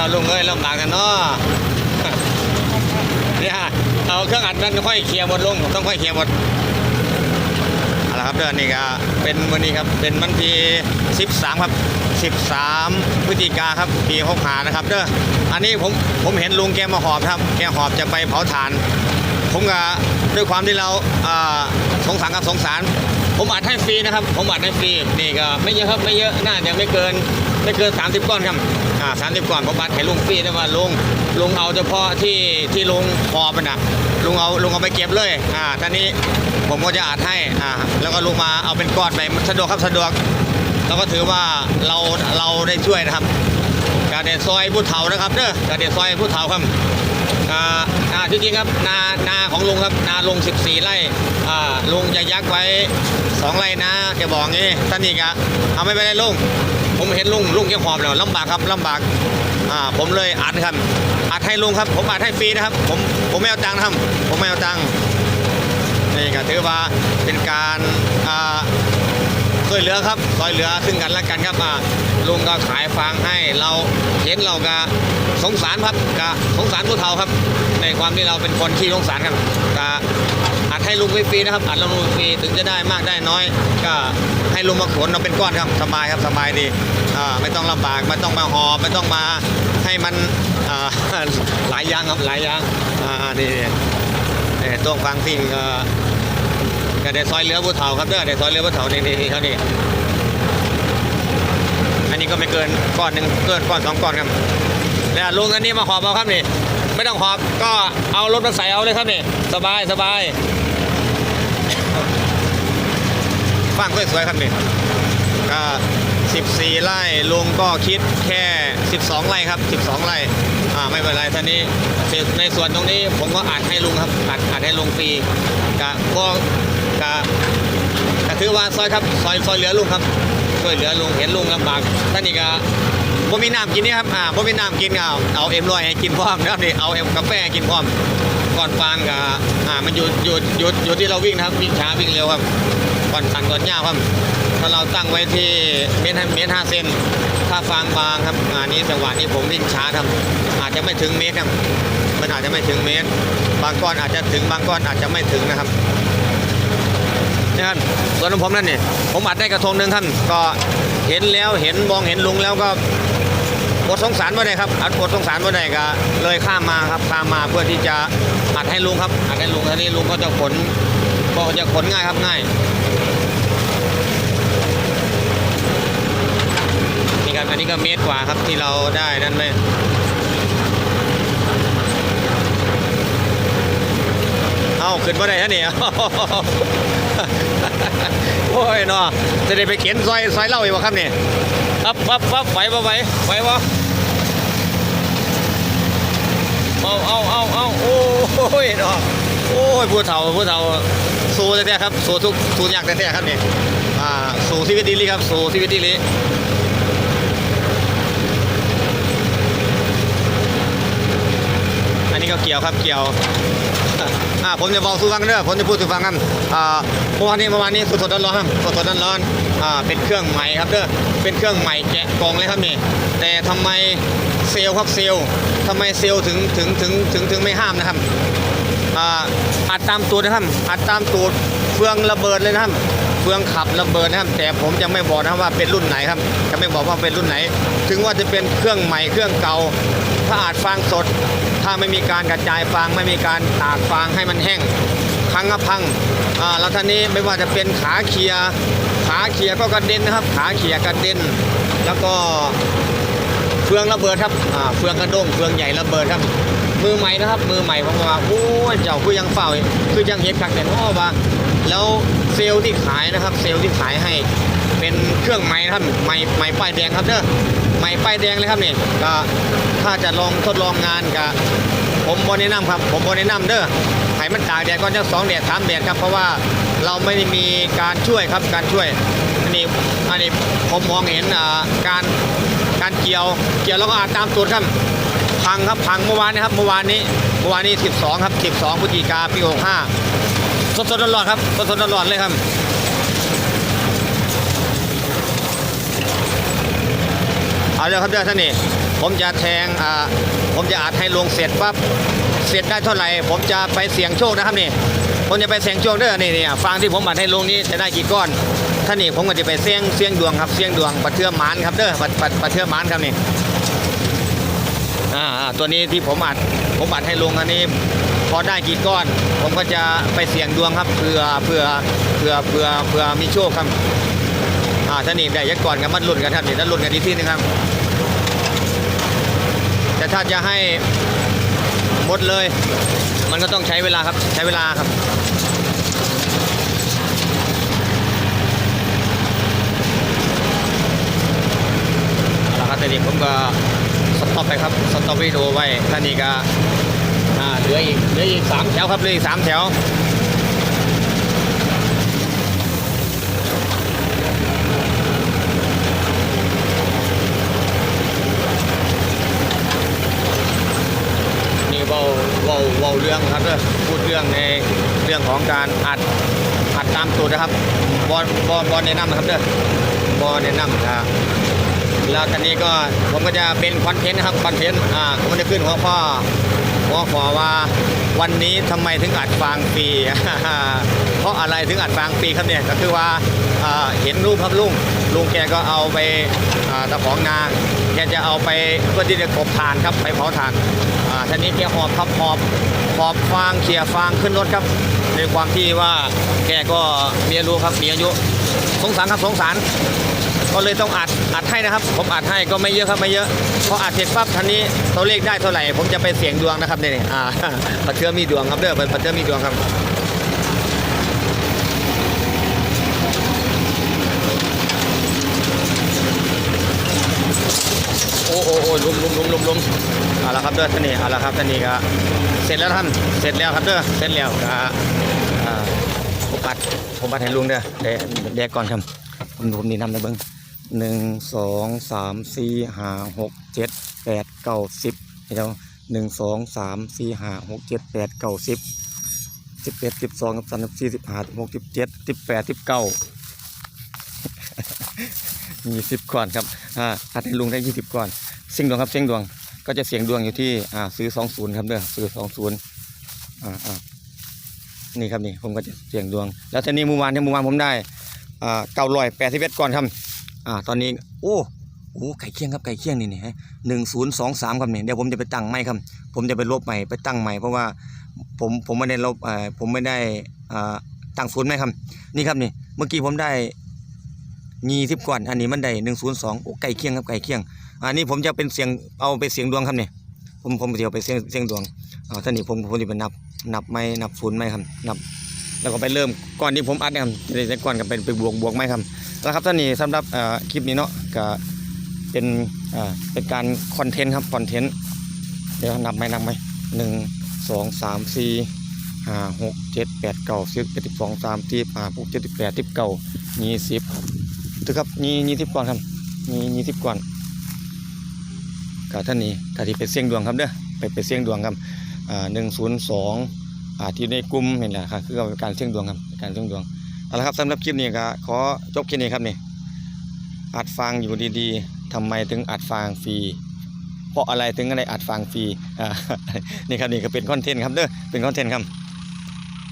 นาะลุงเอ้ยลำบากกันเนาะเนี่ยเอาเครื่องอัดนั้นค่อยเคลียร์หมดลุงต้องค่อยเคลียร์หมดเอาละครับเดือนนี้ก็เป็นวันนี้ครับเป็นวันที่13 ครับ 13พฤศจิกาครับปี65นะครับเด้ออันนี้ผมผมเห็นลุงแกมาหอบครับ แกหอบจะไปเผาถ่าน ผมก็ด้วยความที่เราอ่าสงสารกับสงสารผมอัดให้ฟรีนะครับ ผมอัดให้ฟรีนี่ก็ไม่เยอะครับไม่เยอะน่าจะไม่เกินไม่เกิน 30 ก้อนครับ อ่าสามสิบก้อนผมอัดให้ลุงฟรีได้ว่าลุงลุงเอาเฉพาะที่ที่ลุงพอมันนะลุงเอาลุงเอาไปเก็บเลยอ่าท่านี้ผมก็จะอัดให้อ่าแล้วก็ลุงมาเอาเป็นก้อนไปสะดวกครับสะดวกแล้วก็ถือว่าเราเราได้ช่วยนะครับการเดนซอยผู้เฒ่านะครับเด้อการเดนซอยผู้เฒ่าครับอ่าอ่าจริงครับนานาของลุงครับนาลุง 14 ไร่อ่าลุงจะยักไว้ 2 ไร่นะแกบอกงี้ท่านนี่กะเอาไม่ไปได้ลุง ผมเห็นลุงลุงแกหอบแล้วลำบากครับลำบากอ่าผมเลยอัดครับอัดให้ลุงครับ ผมอัดให้ฟรีนะครับ ผมผมไม่เอาตังค์นะครับ ผมไม่เอาตังค์นี่ก็ถือว่าเป็นการอ่าช่วยเหลือครับช่วยเหลือซึ่งกันและกันครับอ่าลุงก็ขายฟางให้เราเห็นเราก็สงสารครับก็สงสารผู้เฒ่าครับ ในความที่เราเป็นคนที่สงสารกันก็ อัดให้ลุงฟรีๆนะครับอัดลงลุงฟรีถึงจะได้มากได้น้อย ก็ให้ลุงมาขนเราเป็นก้อนครับสบายครับสบายดีไม่ต้องลำบากไม่ต้องมาหอบไม่ต้องมาให้มันหลายอย่างครับหลายอย่างนี่เอ่ต้องฟังสิ่งเอ่อก็ได้ซอยเรือผู้เฒ่าครับเด้อได้ซอยเรือผู้เฒ่านี่นี่เขานี่อันนี้ก็ไม่เกินก้อนหนึ่งเกินก้อนสองก้อนครับแล้วลุงอันนี้มาหอบเอาครับนี่ ไม่ต้องหอบก็เอารถมาใส่เอาเลยครับนี่สบายสบายฟังสวยๆครับนี่ก็14ไร่ลุงก็คิดแค่ 12 ไร่ครับ 12 ไร่อ่าไม่เป็นไรท่านี้ในส่วนตรงนี้ผมก็อัดให้ลุงครับอัดอัดให้ลุงฟรีกะก็กะกะถือว่าซอยครับซอยซอยเหลือลุงครับช่วยเหลือลุงเห็นลุงลำบากท่านนี่ก็ ผมมีน้ำกินนี่ครับอ่าผมมีน้ำกินเอาเอาเอ็มลอยให้กินพร้อมนะครับนี่เอาเอ็มกาแฟให้กินพร้อมก่อนฟางกับอ่ามันอยู่อยู่อยู่อยู่ที่เราวิ่งนะครับวิ่งช้าวิ่งเร็วครับก่อนสั่นก่อนยาวครับถ้าเราตั้งไว้ที่เมตรเมตรห้าเซนถ้าฟางบางครับงานนี้จังหวะนี้ผมวิ่งช้าครับ อาจจะไม่ถึงเมตรครับมันอาจจะไม่ถึงเมตร บางก้อนอาจจะถึงบางก้อนอาจจะไม่ถึงนะครับนี่ครับส่วนของผมนั่นนี่ผมอัดได้กระทงหนึ่งท่านก็เห็นแล้วเห็นมองเห็นลุงแล้วก็ อดสงสารไม่ไดครับอัดอดสงสารไม่ไดก็เลยข้ามมาครับข้ามมาเพื่อที่จะอัดให้ลุงครับอัดให้ลุงทีนี้ลุงก็จะขนก็จะขนง่ายครับง่ายนี่ครับอันนี้ก็เมตรกว่าครับที่เราได้นั่นไหมเอาขึ้นมาได้ฮะเนี่ยโอ้ยเนาะจะได้ไปเขียนซอยซอยเล่าอีกวะครับเนี่ยปั๊บปั๊บปั๊บไหวปะไหวไหวปะ เอาเอาเอาเอาโอ้ยนาะโอ้ยผู้เฒ่าผู้เฒ่าสู้แท้ๆครับสู้ทุกสู้ยากแท้ๆครับเนี่ยอ่าสู้ชีวิตดีลีครับสู้ชีวิตดีลีอันนี้ก็เกี่ยวครับเกี่ยวอ่าผมจะบอกสู่ฟังเด้อผมจะพูดสู่ฟังกันอ่าเมื่อวานนี้เมื่อวานนี้สดๆร้อนๆครับสดๆร้อนๆอ่าเป็นเครื่องใหม่ครับเด้อเป็นเครื่องใหม่แกะกล่องเลยครับนี่แต่ทำไม เซลครับเซลทำไมเซลถึงถึงถึงถึงถึงไม่ห้ามนะครับอ่าอัดตามตูดนะครับอัดตามตูดเฟืองระเบิดเลยนะครับเฟืองขับระเบิดนะครับแต่ผมจะไม่บอกนะครับว่าเป็นรุ่นไหนครับ จะไม่บอกว่าเป็นรุ่นไหน ถึงว่าจะเป็นเครื่องใหม่เครื่องเก่า ถ้าอาจฟางสด ถ้าไม่มีการกระจายฟางไม่มีการตากฟางให้มันแห้งพังก็พังอ่าแล้วท่านี้ไม่ว่าจะเป็นขาเคียขาเคียก็กระเด็นนะครับ ขาเคียกระเด็น แล้วก็ ฟืองระเบิดครับอ่าเฟืองกระด้งเฟืองใหญ่ระเบิดครับ มือใหม่นะครับ มือใหม่ผมว่าโอ้ยเจ้าคือยังเฝ้าคือยังเห็นคักแต่พ่อว่าแล้วเซลล์ที่ขายนะครับ เซลล์ที่ขายให้เป็นเครื่องใหม่นะครับใหม่ใหม่ป้ายแดงครับเด้อใหม่ป้ายแดงเลยครับนี่ก็ถ้าจะลองทดลองงานกับผมบอแนะนำครับ ผมบอแนะนำเด้อให้มันตากแดดก่อนจะสองแดดสามแดดครับ เพราะว่าเราไม่ได้มีการช่วยครับการช่วยอันนี้อันนี้ผมมองเห็นอ่าการ การเกี่ยว เกี่ยวแล้วก็อาจตามตูดครับ พังครับพังเมื่อวานนี้ครับ เมื่อวานนี้เมื่อวานนี้ 12 ครับ 12พฤศจิกาปี65สดๆร้อนๆครับสดๆร้อนๆเลยครับเอาเลยครับเด้อท่านนี่ผมจะแทงอ่าผมจะอัดให้ลงเสร็จปั๊บเสร็จได้เท่าไหร่ผมจะไปเสี่ยงโชคนะครับนี่ผมจะไปเสี่ยงโชคเด้อนี่นี่ฟางที่ผมอัดให้ลงนี้จะได้กี่ก้อน ท่านนี่ผมก็จะไปเสี่ยงเสี่ยงดวงครับเสี่ยงดวงปัดเทือหมานครับเด้อปัดปัดปัดเทือหมานครับนี่อ่าตัวนี้ที่ผมอัดผมอัดให้ลงอันนี้พอได้กี่ก้อน ผมก็จะไปเสี่ยงดวงครับเพื่อเพื่อเพื่อเพื่อเพื่อมีโชคครับอ่าถ้านี่ได้ยักก่อนกันมันหลุ้นกันครับนี่ถ้าลุ้นกันอีกที่นึงครับแต่ถ้าจะให้หมดเลย มันก็ต้องใช้เวลาครับใช้เวลาครับ เอาละครับตอนนี้ผมก็สต็อปไปครับสต็อปวิดีโอไว้ท่านี้ก็เหลืออีกเหลืออีกสามแถวครับเหลืออีกสามแถวนี่เว้าเว้าเว้าเรื่องครับเด้อพูดเรื่องในเรื่องของการอัดอัดตามสูตรนะครับบอลบอลบอลแนะนำนะครับเด้อบอลแนะนำครับ แล้วทีนี้ก็ผมก็จะเป็นคอนเทนต์นะครับคอนเทนต์อ่าผมจะขึ้นหัวข้อหัวข้อว่าวันนี้ทำไมถึงอัดฟางฟรีเพราะอะไรถึงอัดฟางฟรีครับเนี่ยก็คือว่าเห็นรูปครับลุงลุงแกก็เอาไปตะของนาแกจะเอาไปเพื่อที่จะกบถ่านครับไปเผาถ่านอ่าท่านี้แกหอบครับหอบหอบฟางเขี่ยฟางขึ้นรถครับ ในความที่ว่าแกก็มีอายุครับมีอายุสงสารครับสงสาร ก็เลยต้องอัดอัดให้นะครับ ผมอัดให้ก็ไม่เยอะครับไม่เยอะพออัดเสร็จปั๊บท่านี้ตัวเลขได้เท่าไหร่ ผมจะไปเสี่ยงดวงนะครับเนี่ยอ่าปัดเทือมีดวงครับเด้อปัดเทือมีดวงครับโอ้โอ้โอ้ลุมลุมลุมลุมลุมเอาละครับเด้อท่านนี่เอาละครับท่านนี่ก็เสร็จแล้วท่านเสร็จแล้วครับเด้อเสร็จแล้วอ่าผมปัดผมปัดให้ลุงเด้อเดี๋ยวเดี๋ยวก่อนครับผมผมนี่นำนะเบิ้ง หนึ่งสองสามสี่ห้าหกเจ็ดแปดเก้าสิบเดี๋ยวหนึ่งสองสามสี่ห้าหกเจ็ดแปดเก้าสิบสิบเอ็ดสิบสองสิบสามสิบสี่สิบห้าสิบหกสิบเจ็ดสิบแปดสิบเก้ามีสิบก่อนครับอ่าอัดให้ลุงได้ยี่สิบก่อนเสียงดวงครับเสียงดวงก็จะเสียงดวงอยู่ที่อ่าซื้อสองศูนย์ครับเด้อซื้อสองศูนย์อ่าอ่านี่ครับนี่ผมก็จะเสียงดวง แล้วทีนี้เมื่อวานที่เมื่อวานผมได้อ่าเก้าร้อยแปดสิบเอ็ดก่อนครับ อ่าตอนนี้โอ้โอ้ไก่เคียงครับไก่เคียงนี่นี่ฮะหนึ่งศูนย์สองสามครับเนี่ยเดี๋ยวผมจะไปตั้งใหม่ครับ ผมจะไปลบใหม่ไปตั้งใหม่เพราะว่าผมผมไม่ได้ลบเอ่อผมไม่ได้อ่าตั้งศูนย์ใหมครับนี่ครับนี่เมื่อกี้ผมได้ยี่สิบก่อนอันนี้มันได้หนึ่งศูนย์สองโอ้ไก่เคียงครับไก่เคียงอันนี้ผมจะเป็นเสียงเอาไปเสียงดวงครับเนี่ยผมผมจะเอาไปเสียงเสียงดวงอ่าท่านี้ผมผมจะไปนับนับไม่นับศูนย์ไหมครับนับแล้วก็ไปเริ่มก่อนที่ผมอัดนี่ยครับจะได้ก่อนกับเป็นไปบวกบวกไหมครับ แล้วครับท่านนี้สำหรับคลิปนี้เนาะก็เป็นเป็นการคอนเทนต์ครับคอนเทนต์เดี๋ยวนับไหมนับไหมหนึ่งสองสามสี่ห้าหกเจ็ดแปดเก้าสิบเอ็ดสิบสองสามสี่ห้าหกเจ็ดสิบแปดสิบเก้ายี่สิบถือครับมียี่สิบก่อนครับมียี่สิบก่อนกับท่านนี้กะที่ไปเสี่ยงดวงครับเด้อไปไปเสี่ยงดวงครับหนึ่งศูนย์สองที่ในกลุ่มนี่แหละครับคือการเสี่ยงดวงครับการเสี่ยงดวง เอาละครับสำหรับคลิปนี้ครับขอจบแค่นี้ครับนี่อัดฟังอยู่ดีๆทำไมถึงอัดฟังฟรีเพราะอะไรถึงอะไรอัดฟังฟรีอ่านี่ครับนี่ก็เป็นคอนเทนต์ครับเด้อเป็นคอนเทนต์ครับ